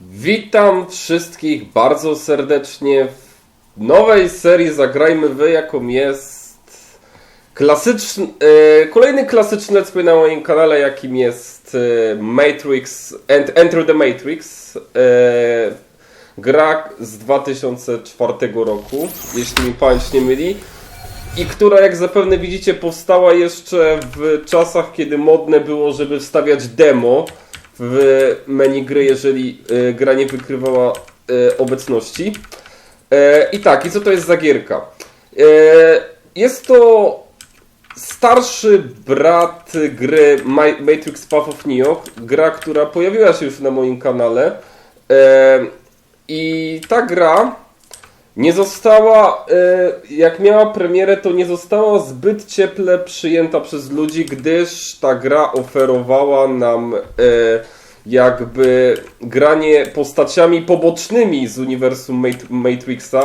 Witam wszystkich bardzo serdecznie w nowej serii Zagrajmy Wy, jaką jest klasyczny, e, kolejny klasyczny let's na moim kanale, jakim jest e, Matrix, Ent- Enter the Matrix. E, gra z 2004 roku, jeśli mi pamięć nie myli. I która, jak zapewne widzicie, powstała jeszcze w czasach, kiedy modne było, żeby wstawiać demo w menu gry, jeżeli y, gra nie wykrywała y, obecności. E, I tak, i co to jest za gierka? E, jest to starszy brat gry Ma- Matrix Path of Neo, gra, która pojawiła się już na moim kanale. E, I ta gra nie została, e, jak miała premierę, to nie została zbyt cieple przyjęta przez ludzi, gdyż ta gra oferowała nam e, jakby granie postaciami pobocznymi z uniwersum Mat- Matrixa,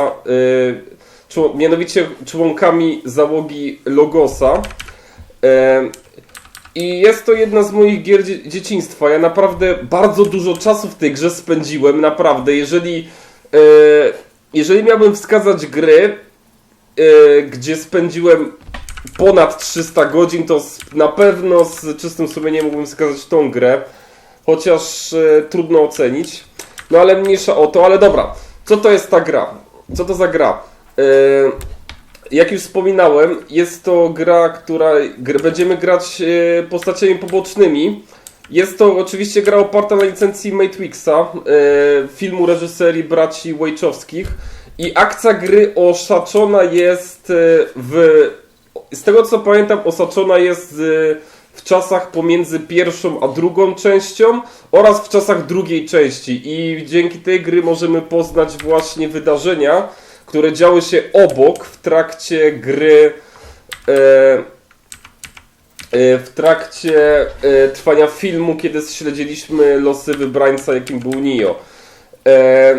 czło- mianowicie członkami załogi Logosa. I jest to jedna z moich gier dzie- dzieciństwa. Ja naprawdę bardzo dużo czasu w tej grze spędziłem, naprawdę. Jeżeli, jeżeli miałbym wskazać gry, e, gdzie spędziłem ponad 300 godzin, to z, na pewno z czystym sumieniem mógłbym wskazać tą grę. Chociaż e, trudno ocenić. No ale mniejsza o to, ale dobra. Co to jest ta gra? Co to za gra? E, jak już wspominałem, jest to gra, która gr, będziemy grać e, postaciami pobocznymi. Jest to oczywiście gra oparta na licencji Matrixa, e, filmu reżyserii braci Wachowskich. I akcja gry osaczona jest e, w. Z tego co pamiętam, osaczona jest e, w czasach pomiędzy pierwszą a drugą częścią oraz w czasach drugiej części. I dzięki tej gry możemy poznać właśnie wydarzenia, które działy się obok w trakcie gry. E, w trakcie e, trwania filmu, kiedy śledziliśmy losy wybrańca, jakim był Neo. E,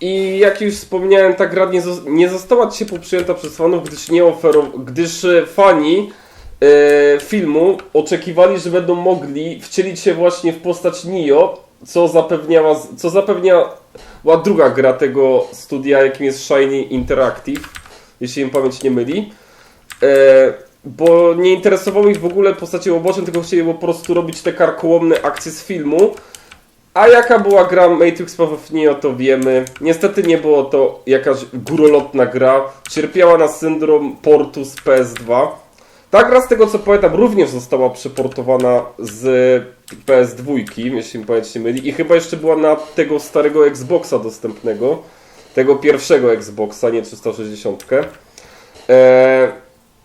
I jak już wspomniałem, ta gra nie, zos- nie została ciepło przyjęta przez fanów, gdyż nie oferow- gdyż e, fani e, filmu oczekiwali, że będą mogli wcielić się właśnie w postać Neo, co zapewniała, co zapewniała druga gra tego studia, jakim jest Shiny Interactive, jeśli mi pamięć nie myli. E, bo nie interesowały ich w ogóle postacie uboczne, tylko chcieli po prostu robić te karkołomne akcje z filmu. A jaka była gra Matrix Neo, to wiemy. Niestety nie było to jakaś górolotna gra. Cierpiała na syndrom portu z PS2. Ta gra, z tego co pamiętam, również została przeportowana z PS2, jeśli mi pamięć nie myli. I chyba jeszcze była na tego starego Xboxa dostępnego. Tego pierwszego Xboxa, nie 360. Eee,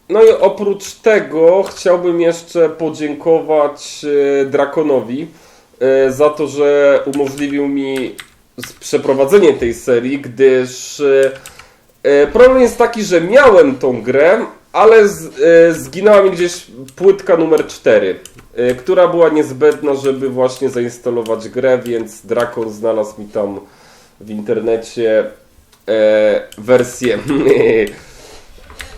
no i oprócz tego chciałbym jeszcze podziękować e, Drakonowi e, za to, że umożliwił mi przeprowadzenie tej serii, gdyż e, problem jest taki, że miałem tą grę, ale zginęła mi gdzieś płytka numer 4, e, która była niezbędna, żeby właśnie zainstalować grę, więc Drakon znalazł mi tam w internecie wersję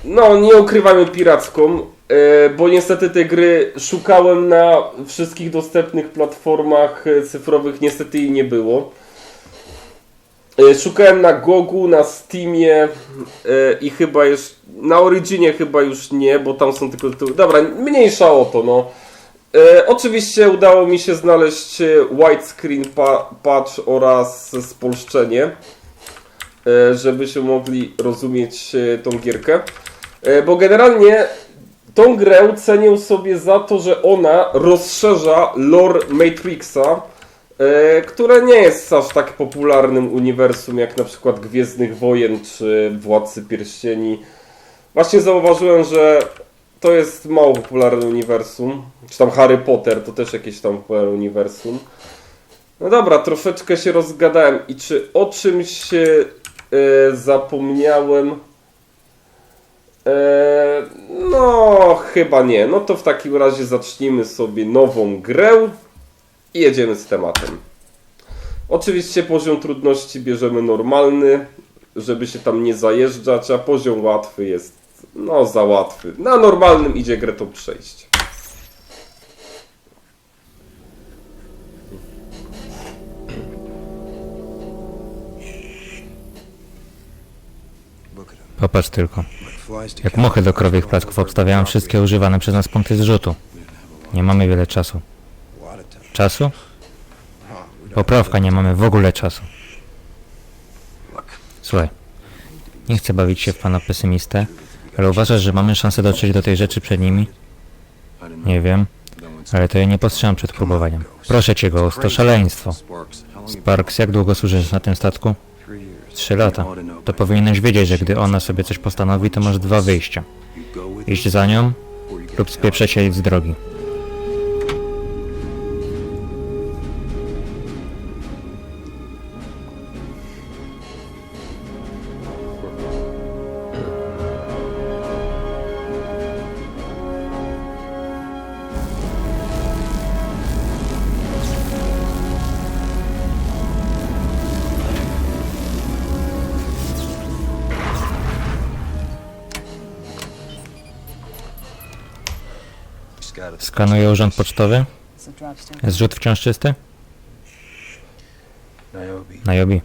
No, nie ukrywajmy piracką, e, bo niestety te gry szukałem na wszystkich dostępnych platformach e, cyfrowych, niestety jej nie było. E, Szukałem na Gogu, na Steamie i chyba jeszcze na Originie chyba już nie, bo tam są tylko. Dobra, mniejsza o to, no. Oczywiście udało mi się znaleźć widescreen pa patch oraz spolszczenie, e, żebyśmy mogli rozumieć tą gierkę. E, Bo generalnie tą grę cenię sobie za to, że ona rozszerza lore Matrixa, e, które nie jest aż tak popularnym uniwersum jak na przykład Gwiezdnych Wojen czy Władcy Pierścieni. Właśnie zauważyłem, że to jest mało popularne uniwersum. Czy tam Harry Potter to też jakieś tam popularne uniwersum. No dobra, troszeczkę się rozgadałem. I czy o czymś e, zapomniałem? Eee, no, chyba nie. No to w takim razie zacznijmy sobie nową grę i jedziemy z tematem. Oczywiście poziom trudności bierzemy normalny, żeby się tam nie zajeżdżać, a poziom łatwy jest, no, za łatwy. Na normalnym idzie grę to przejść. Popatrz tylko. Jak muchy do krowych placków obstawiałem wszystkie używane przez nas punkty zrzutu. Nie mamy wiele czasu. Czasu? Poprawka, nie mamy w ogóle czasu. Słuchaj, nie chcę bawić się w pana pesymistę, ale uważasz, że mamy szansę dotrzeć do tej rzeczy przed nimi? Nie wiem, ale to ja nie postrzegam przed próbowaniem. Proszę cię, Ghost, to szaleństwo. Sparks, jak długo służysz na tym statku? Trzy lata. To powinieneś wiedzieć, że gdy ona sobie coś postanowi, to masz dwa wyjścia. Iść za nią lub spieprzeć się z drogi. Skanuję urząd pocztowy. Zrzut wciąż czysty? Na Jobi.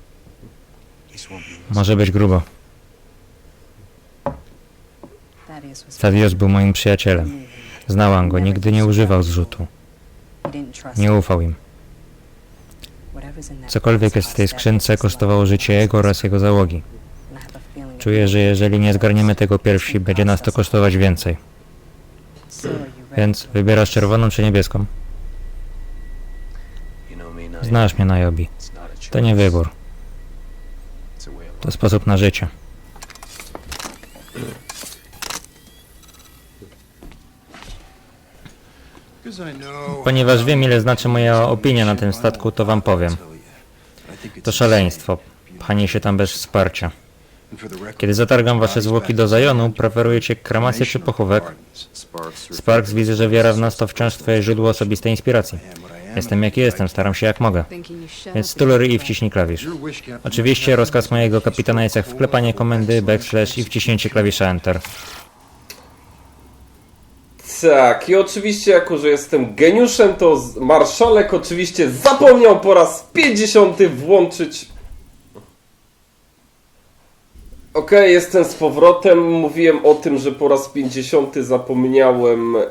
Może być grubo. Thaddeus był moim przyjacielem. Znałam go, nigdy nie używał zrzutu. Nie ufał im. Cokolwiek jest w tej skrzynce kosztowało życie jego oraz jego załogi. Czuję, że jeżeli nie zgarniemy tego pierwsi, będzie nas to kosztować więcej. Więc wybierasz czerwoną czy niebieską? Znasz mnie na Jobi. To nie wybór. To sposób na życie. Ponieważ wiem ile znaczy moja opinia na tym statku, to wam powiem. To szaleństwo. Pchanie się tam bez wsparcia. Kiedy zatargam wasze zwłoki do Zajonu, preferujecie kremację czy pochówek? Sparks, widzę, że wiara w nas to wciąż twoje źródło osobistej inspiracji. Jestem jaki jestem, staram się jak mogę. Więc stulery i wciśnij klawisz. Oczywiście rozkaz mojego kapitana jest jak wklepanie komendy backslash i wciśnięcie klawisza Enter. Tak, i oczywiście, jako że jestem geniuszem, to marszałek oczywiście zapomniał po raz 50 włączyć. Okej, jestem z powrotem. Mówiłem o tym, że po raz 50 zapomniałem e,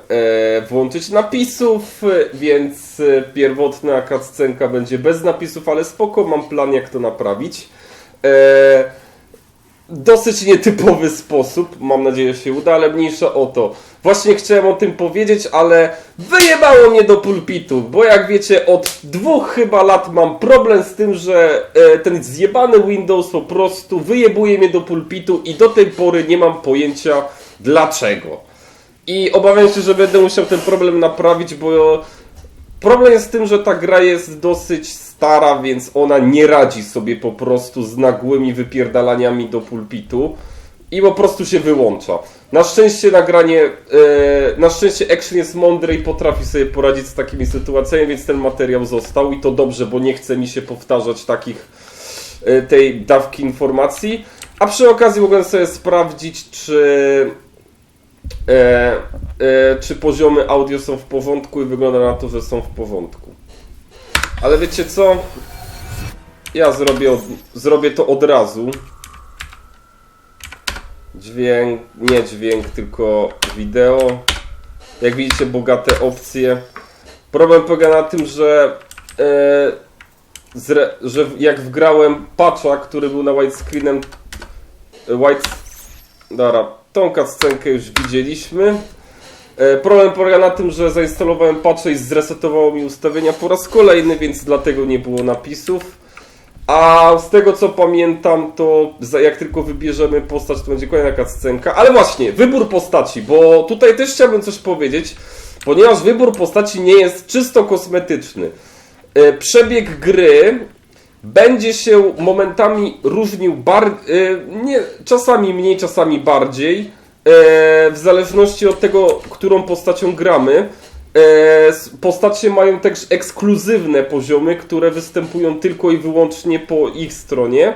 włączyć napisów, więc e, pierwotna cutscenka będzie bez napisów, ale spoko, mam plan jak to naprawić. E, dosyć nietypowy sposób. Mam nadzieję, że się uda, ale mniejsza o to. Właśnie chciałem o tym powiedzieć, ale wyjebało mnie do pulpitu, bo jak wiecie, od dwóch chyba lat mam problem z tym, że e, ten zjebany Windows po prostu wyjebuje mnie do pulpitu i do tej pory nie mam pojęcia dlaczego. I obawiam się, że będę musiał ten problem naprawić, bo Problem jest z tym, że ta gra jest dosyć stara, więc ona nie radzi sobie po prostu z nagłymi wypierdalaniami do pulpitu i po prostu się wyłącza. Na szczęście nagranie, e, na szczęście Action jest mądry i potrafi sobie poradzić z takimi sytuacjami, więc ten materiał został i to dobrze, bo nie chce mi się powtarzać takich e, tej dawki informacji. A przy okazji mogłem sobie sprawdzić, czy e, czy poziomy audio są w porządku i wygląda na to, że są w porządku. Ale wiecie co? Ja zrobię, od, zrobię to od razu. Dźwięk, nie dźwięk, tylko wideo. Jak widzicie, bogate opcje. Problem polega na tym, że, e, zre, że jak wgrałem patcha, który był na widescreenem white, Dobra, tą cutscenkę już widzieliśmy. E, Problem polega na tym, że zainstalowałem patcha i zresetowało mi ustawienia po raz kolejny, więc dlatego nie było napisów. A z tego co pamiętam, to jak tylko wybierzemy postać, to będzie kolejna cutscenka. Ale właśnie, wybór postaci, bo tutaj też chciałbym coś powiedzieć, ponieważ wybór postaci nie jest czysto kosmetyczny. E, Przebieg gry będzie się momentami różnił bar- y, nie, czasami mniej, czasami bardziej, e, w zależności od tego, którą postacią gramy. E, Postacie mają też ekskluzywne poziomy, które występują tylko i wyłącznie po ich stronie.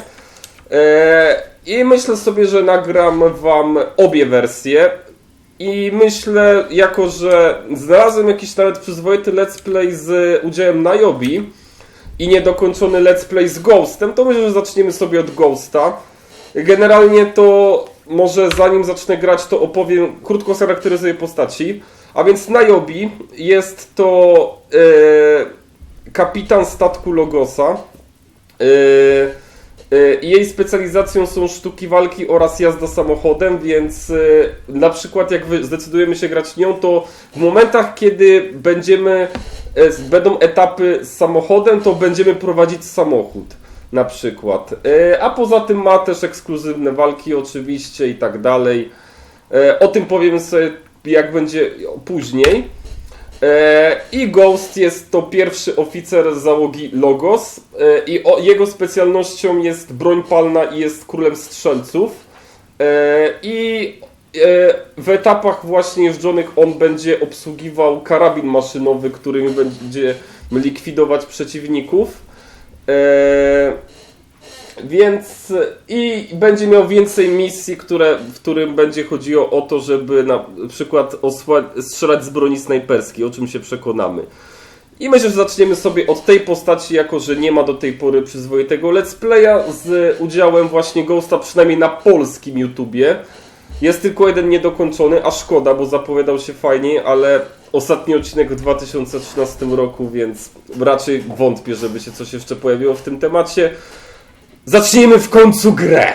E, I myślę sobie, że nagram wam obie wersje. I myślę, jako że znalazłem jakiś nawet przyzwoity let's play z udziałem Nayobi, i niedokończony let's play z Ghostem, to myślę, że zaczniemy sobie od Ghosta. Generalnie to może zanim zacznę grać, to opowiem, krótko charakteryzuję postaci. A więc Niobi jest to e, kapitan statku Logosa. E, e, jej specjalizacją są sztuki walki oraz jazda samochodem, więc e, na przykład jak zdecydujemy się grać nią, to w momentach, kiedy będziemy, e, będą etapy z samochodem, to będziemy prowadzić samochód na przykład. A poza tym ma też ekskluzywne walki oczywiście i tak dalej. O tym powiem sobie jak będzie później. E, I Ghost jest to pierwszy oficer załogi Logos e, i jego specjalnością jest broń palna i jest królem strzelców. E, I w etapach właśnie jeżdżonych on będzie obsługiwał karabin maszynowy, którym będzie likwidować przeciwników. Więc i będzie miał więcej misji, które, w którym będzie chodziło o to, żeby na przykład strzelać z broni snajperskiej, o czym się przekonamy. I myślę, że zaczniemy sobie od tej postaci, jako że nie ma do tej pory przyzwoitego let's playa z udziałem właśnie Ghosta, przynajmniej na polskim YouTubie. Jest tylko jeden niedokończony, a szkoda, bo zapowiadał się fajniej, ale ostatni odcinek w 2013 roku, więc raczej wątpię, żeby się coś jeszcze pojawiło w tym temacie. Zacznijmy w końcu grę!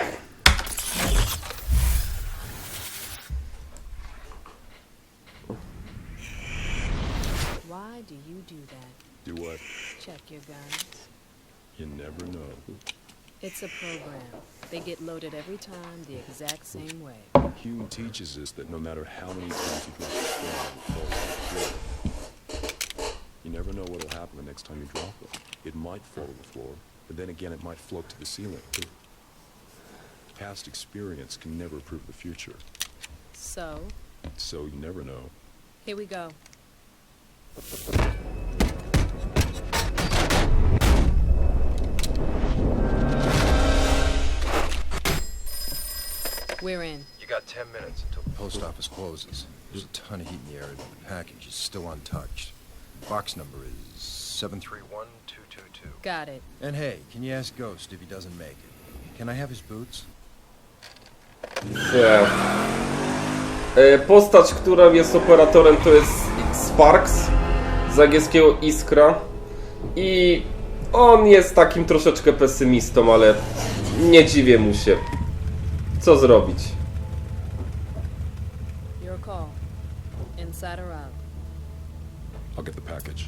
Why do you do that? Do what? Check your guns. You never know. It's a program. They get loaded every time the exact same way. Hume teaches us that no matter how many times you drop a stone, it falls to the floor. You never know what'll happen the next time you drop it. It might fall to the floor, but then again it might float to the ceiling. Past experience can never prove the future, So, so you never know. here we go. We're in. You got 10 minutes until the post office closes. There's a ton of heat in the area, but the package is still untouched. Box number is 731222. Got it. And hey, can you ask Ghost if he doesn't make it? Can I have his boots? Nie. E, Postać, która jest operatorem to jest Sparks z angielskiego Iskra i on jest takim troszeczkę pesymistą, ale nie dziwię mu się. Co zrobić? Your call. Inside or out. I'll get the package.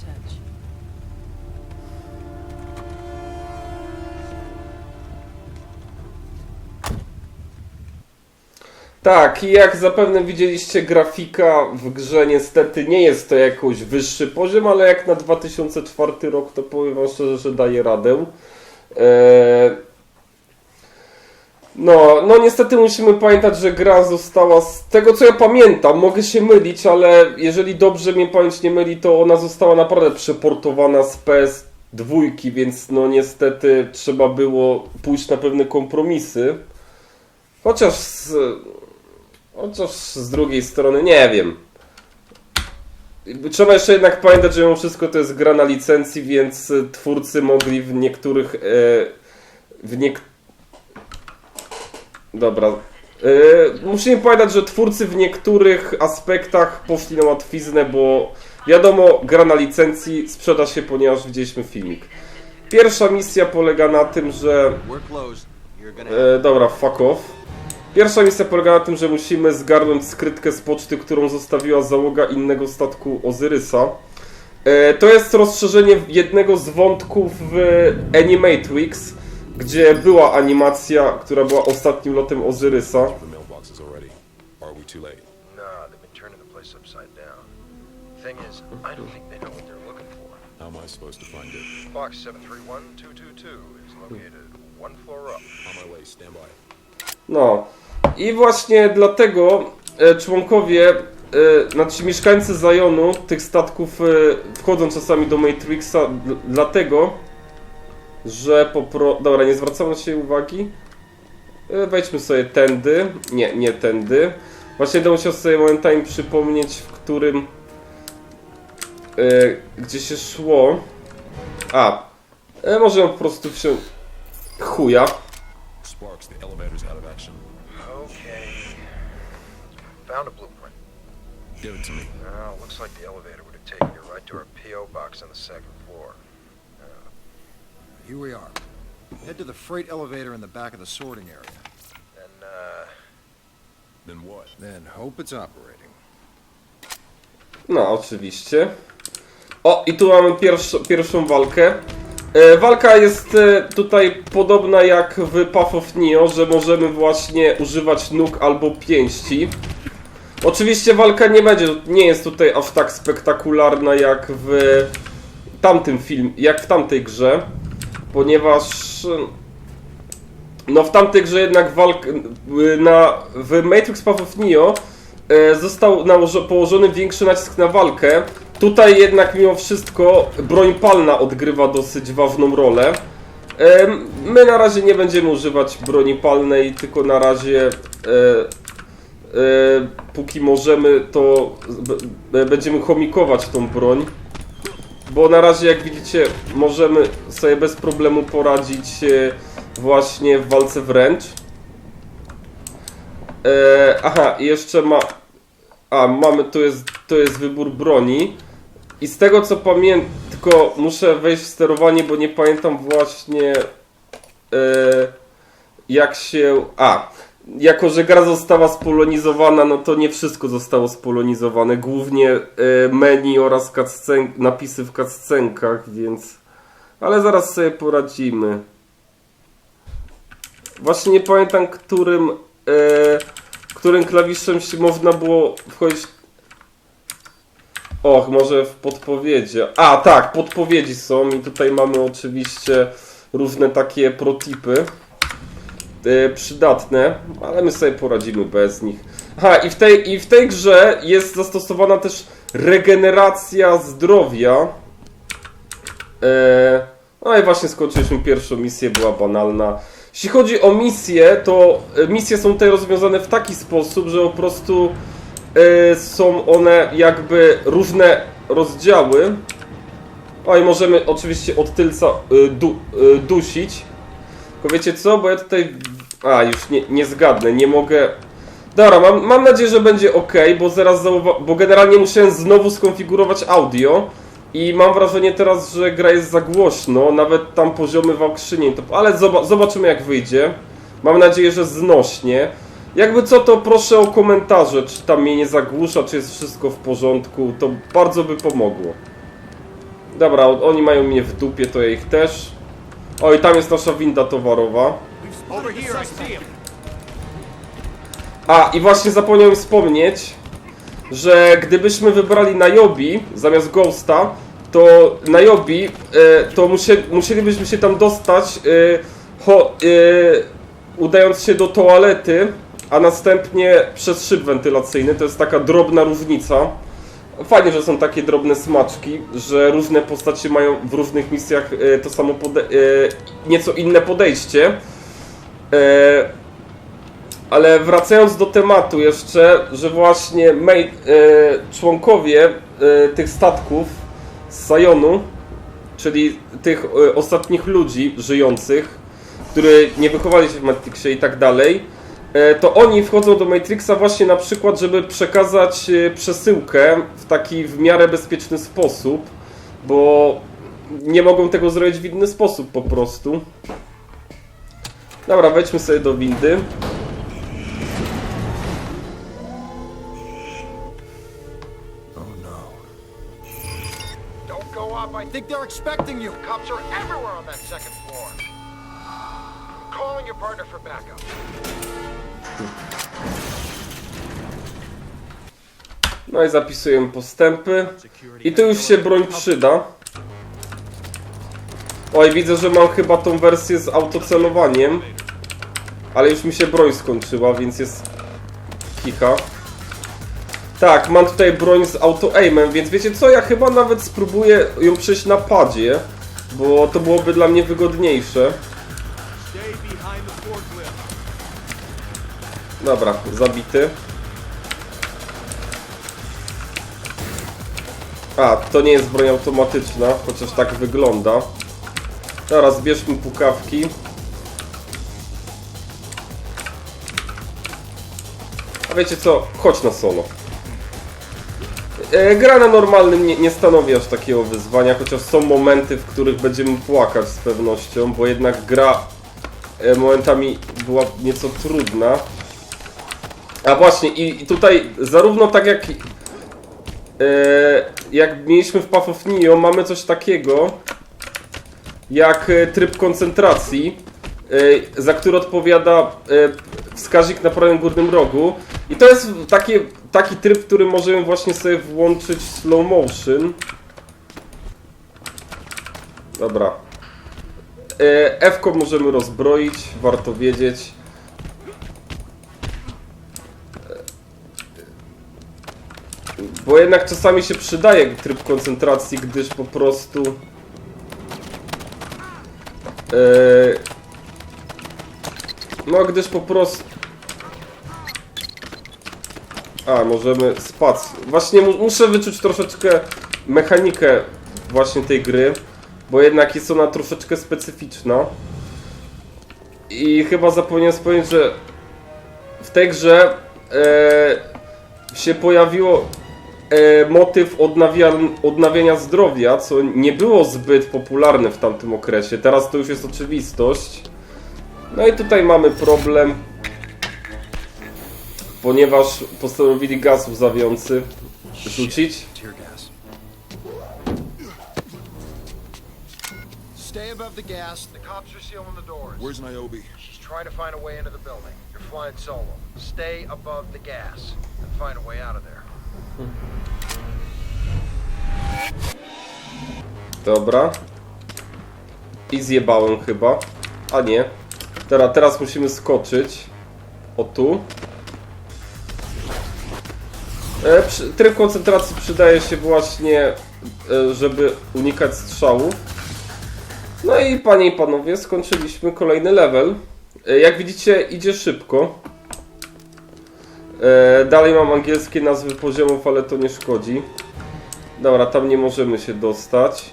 Touch. Tak, i jak zapewne widzieliście, grafika w grze niestety nie jest to jakoś wyższy poziom, ale jak na 2004 rok to powiem wam szczerze, że daje radę. Eee... No, no niestety musimy pamiętać, że gra została z tego co ja pamiętam, mogę się mylić, ale jeżeli dobrze mnie pamięć nie myli, to ona została naprawdę przeportowana z PS2, więc no niestety trzeba było pójść na pewne kompromisy. Chociaż z, chociaż z drugiej strony nie wiem. Trzeba jeszcze jednak pamiętać, że mimo wszystko to jest gra na licencji, więc twórcy mogli w niektórych. E, w niek... Dobra. E, musimy pamiętać, że twórcy w niektórych aspektach poszli na łatwiznę, bo wiadomo, gra na licencji sprzeda się, ponieważ widzieliśmy filmik. Pierwsza misja polega na tym, że E, dobra, fuck off. Pierwsza misja polega na tym, że musimy zgarnąć skrytkę z poczty, którą zostawiła załoga innego statku Ozyrysa. E, to jest rozszerzenie jednego z wątków w Animatrix, gdzie była animacja, która była ostatnim lotem Ozyrysa. The mailboxes already. Are we too late? Nah, they've been turning the place upside down. Thing is, I don't think they know what they're looking for. How am I supposed to find it? Box 731222 is located one floor up. On my way, stand by. No. I właśnie dlatego e, członkowie, e, znaczy mieszkańcy Zajonu tych statków e, wchodzą czasami do Matrixa dlatego, że po pro... Dobra, nie zwracamy się uwagi. E, wejdźmy sobie tędy. Nie, nie tędy. Właśnie będę musiał sobie momentami przypomnieć, w którym e, gdzie się szło. A, e, może po prostu wziąć chuja. Sparks, the elevator's out of action. Okay. Found a blueprint. Give it to me. Now, looks like the elevator would have taken you right to our P.O. box on the second. Uh, here we are. Head to the freight elevator in the back of the sorting area. And, uh, Then what? then hope it's operating. No, oczywiście. O, i tu mamy pierwszą, pierwszą walkę. E, walka jest e, tutaj podobna jak w Path of Neo, że możemy właśnie używać nóg albo pięści. Oczywiście walka nie będzie, nie jest tutaj aż tak spektakularna jak w tamtym film, jak w tamtej grze, ponieważ no w tamtej grze jednak walk na w Matrix Path of Neo e, został nałożo- położony większy nacisk na walkę. Tutaj jednak mimo wszystko broń palna odgrywa dosyć ważną rolę. My na razie nie będziemy używać broni palnej, tylko na razie e, e, póki możemy to będziemy chomikować tą broń. Bo na razie jak widzicie możemy sobie bez problemu poradzić e, właśnie w walce wręcz. E, aha, i jeszcze ma. A, mamy, to jest, to jest wybór broni. I z tego co pamiętam, tylko muszę wejść w sterowanie, bo nie pamiętam właśnie e, jak się. A, jako że gra została spolonizowana, no to nie wszystko zostało spolonizowane. Głównie e, menu oraz napisy w cutscenkach, więc. Ale zaraz sobie poradzimy. Właśnie nie pamiętam, którym, e, którym klawiszem się można było wchodzić. Och, może w podpowiedzi. A, tak, podpowiedzi są i tutaj mamy oczywiście różne takie protipy przydatne, ale my sobie poradzimy bez nich. Aha, i w tej, i w tej grze jest zastosowana też regeneracja zdrowia. E, no i właśnie skończyliśmy pierwszą misję, była banalna. Jeśli chodzi o misje, to e, misje są tutaj rozwiązane w taki sposób, że po prostu e, są one jakby różne rozdziały. O i możemy oczywiście od tylca e, du, e, dusić. Tylko wiecie co, bo ja tutaj... A, już nie, nie zgadnę, nie mogę... Dobra, mam, mam nadzieję, że będzie ok, bo zaraz zauwa- bo generalnie musiałem znowu skonfigurować audio i mam wrażenie teraz, że gra jest za głośno, nawet tam poziomy w akrzynie, to... ale zoba- zobaczymy jak wyjdzie. Mam nadzieję, że znośnie. Jakby co, to proszę o komentarze, czy tam mnie nie zagłusza, czy jest wszystko w porządku, to bardzo by pomogło. Dobra, oni mają mnie w dupie, to ja ich też. Oj, tam jest nasza winda towarowa. A, i właśnie zapomniałem wspomnieć, że gdybyśmy wybrali Nayobi zamiast Ghosta, to Nayobi, e, to musie, musielibyśmy się tam dostać, e, ho, e, udając się do toalety, a następnie przez szyb wentylacyjny. To jest taka drobna różnica. Fajnie, że są takie drobne smaczki, że różne postacie mają w różnych misjach e, to samo e, nieco inne podejście. E, ale wracając do tematu jeszcze, że właśnie członkowie tych statków z Sajonu, czyli tych ostatnich ludzi żyjących, którzy nie wychowali się w Matrixie i tak dalej, to oni wchodzą do Matrixa właśnie na przykład, żeby przekazać e, przesyłkę w taki w miarę bezpieczny sposób, bo nie mogą tego zrobić w inny sposób po prostu. Dobra, wejdźmy sobie do windy. I think they're expecting you. Cops are everywhere on that second floor. I'm calling your partner for backup. No i zapisujemy postępy. I tu już się broń przyda. Oj, widzę, że mam chyba tą wersję z autocelowaniem. Ale już mi się broń skończyła, więc jest kicha. Tak, mam tutaj broń z auto-aimem, więc wiecie co, ja chyba nawet spróbuję ją przejść na padzie, bo to byłoby dla mnie wygodniejsze. Dobra, zabity. A, to nie jest broń automatyczna, chociaż tak wygląda. Teraz zbierzmy pukawki. A wiecie co? Chodź na solo. E, gra na normalnym nie, nie stanowi aż takiego wyzwania, chociaż są momenty, w których będziemy płakać z pewnością, bo jednak gra e, momentami była nieco trudna. A właśnie, i, i tutaj zarówno tak jak e, jak mieliśmy w Path of Neo, mamy coś takiego jak e, tryb koncentracji, e, za który odpowiada e, wskaźnik na prawym górnym rogu. I to jest taki, taki tryb, w którym możemy właśnie sobie włączyć slow motion. Dobra. F-ko możemy rozbroić, warto wiedzieć. Bo jednak czasami się przydaje tryb koncentracji, gdyż po prostu... Eee, no, gdyż po prostu... A, możemy spać. Właśnie mu muszę wyczuć troszeczkę mechanikę właśnie tej gry, bo jednak jest ona troszeczkę specyficzna. I chyba zapomniałem wspomnieć, że w tej grze e, się pojawiło e, motyw odnawia, odnawiania zdrowia, co nie było zbyt popularne w tamtym okresie. Teraz to już jest oczywistość. No i tutaj mamy problem, ponieważ postanowili gaz łzawiący rzucić. Stay above the gas. The cops are sealing the doors. Where's Niobe? She's trying to find a way into the building. You're flying solo. Stay above the gas and find a way out of there. Dobra. I zjebałem chyba. A nie. Teraz, teraz musimy skoczyć. O tu. E, przy, tryb koncentracji przydaje się właśnie, e, żeby unikać strzałów. No i panie i panowie, skończyliśmy kolejny level. E, jak widzicie, idzie szybko. E, dalej mam angielskie nazwy poziomów, ale to nie szkodzi. Dobra, tam nie możemy się dostać.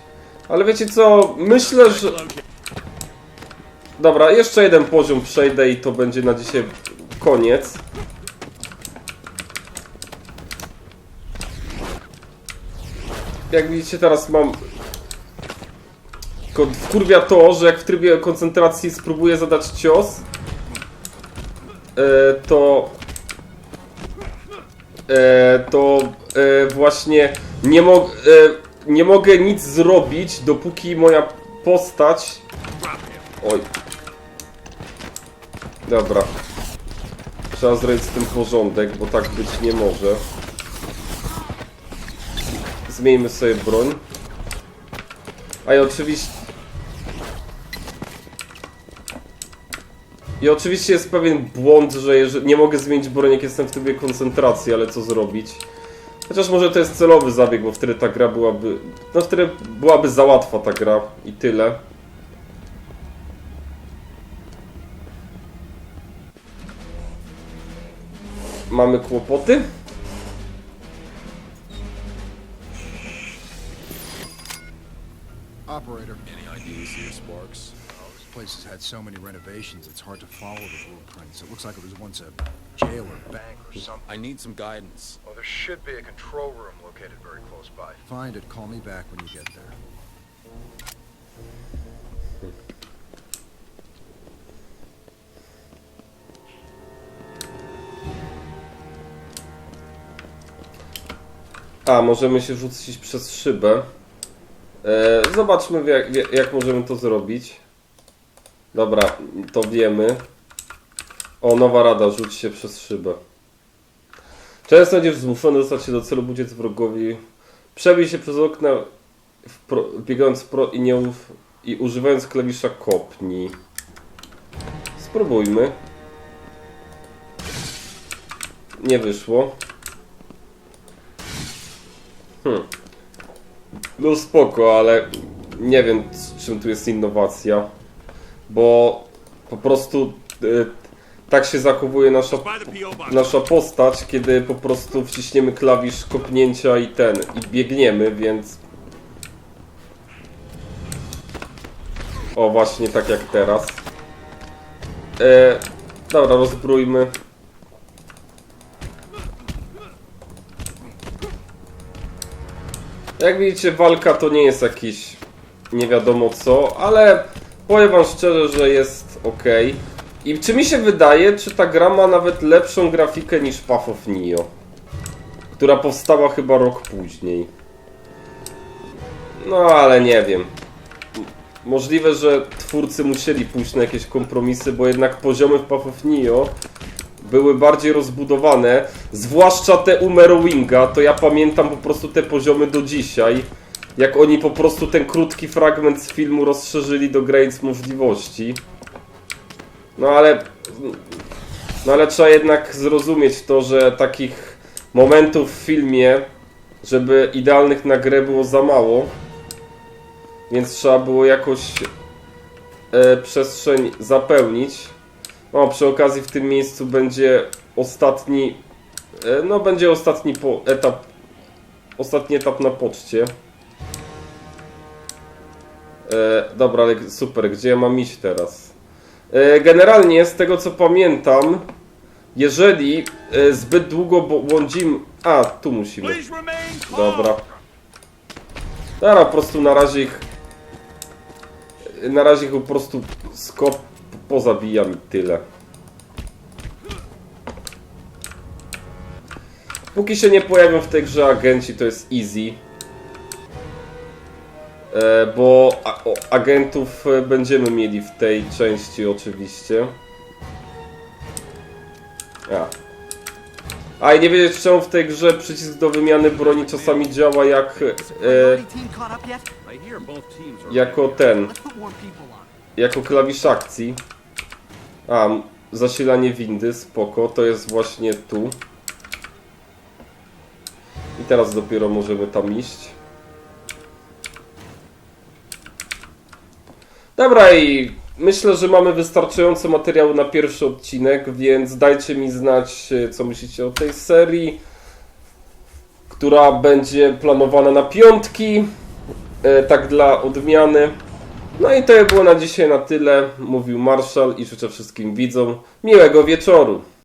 Ale wiecie co, myślę, że... Dobra, jeszcze jeden poziom przejdę i to będzie na dzisiaj koniec. Jak widzicie teraz mam... Wkurwia to, że jak w trybie koncentracji spróbuję zadać cios, e, to... E, to e, właśnie nie, mo e, nie mogę nic zrobić, dopóki moja postać... Oj. Dobra. Trzeba zrobić z tym porządek, bo tak być nie może. Zmieńmy sobie broń. A i oczywiście... I oczywiście jest pewien błąd, że nie mogę zmienić broni, jak jestem w trybie koncentracji, ale co zrobić? Chociaż może to jest celowy zabieg, bo wtedy ta gra byłaby... No wtedy byłaby za łatwa ta gra i tyle. Mamy kłopoty? Operator, Any ideas here, Sparks? This place has had so many renovations, it's hard to follow the blueprints. It looks like it was once a jail or bank or something. I need some guidance. Well, there should be a control room located very close by. Find it, call me back when you get there. A, możemy się rzucić przez szybę. E, zobaczmy jak, jak- jak możemy to zrobić. Dobra, to wiemy. O, nowa rada, rzuć się przez szybę. Często będziesz zmuszony dostać się do celu, budziec wrogowi. Przebij się przez okna, w pro, biegając pro i, nie, uf- i używając klawisza kopnij. Spróbujmy. Nie wyszło. No spoko, ale nie wiem czym tu jest innowacja bo po prostu y, tak się zachowuje nasza, nasza postać, kiedy po prostu wciśniemy klawisz kopnięcia i ten, i biegniemy, więc... O, właśnie tak jak teraz. E, dobra, rozbrójmy. Jak widzicie, walka to nie jest jakiś nie wiadomo co, ale powiem wam szczerze, że jest ok. I czy mi się wydaje, czy ta gra ma nawet lepszą grafikę niż Path of Neo, która powstała chyba rok później. No ale nie wiem. Możliwe, że twórcy musieli pójść na jakieś kompromisy, bo jednak poziomy w Path of Neo były bardziej rozbudowane, zwłaszcza te u to ja pamiętam po prostu te poziomy do dzisiaj, jak oni po prostu ten krótki fragment z filmu rozszerzyli do granic możliwości. No ale... No ale trzeba jednak zrozumieć to, że takich momentów w filmie, żeby idealnych na grę było za mało, więc trzeba było jakoś e, przestrzeń zapełnić. O, przy okazji w tym miejscu będzie ostatni, e, no będzie ostatni po, etap, ostatni etap na poczcie. E, dobra, ale super, gdzie ja mam iść teraz? E, generalnie, z tego co pamiętam, jeżeli e, zbyt długo błądzimy... A, tu musimy. Dobra. Dobra, po prostu na razie ich... Na razie ich po prostu skop pozabijam i tyle. Póki się nie pojawią w tej grze agenci, to jest easy. E, bo agentów e, będziemy mieli w tej części oczywiście. A. A i nie wiedzieć czemu w tej grze przycisk do wymiany broni czasami działa jak e, jako ten jako klawisz akcji. A, zasilanie windy, spoko, to jest właśnie tu. I teraz dopiero możemy tam iść. Dobra i myślę, że mamy wystarczająco materiału na pierwszy odcinek, więc dajcie mi znać, e, co myślicie o tej serii, która będzie planowana na piątki, e, tak dla odmiany. No i to było na dzisiaj na tyle, mówił Marszal i życzę wszystkim widzom miłego wieczoru.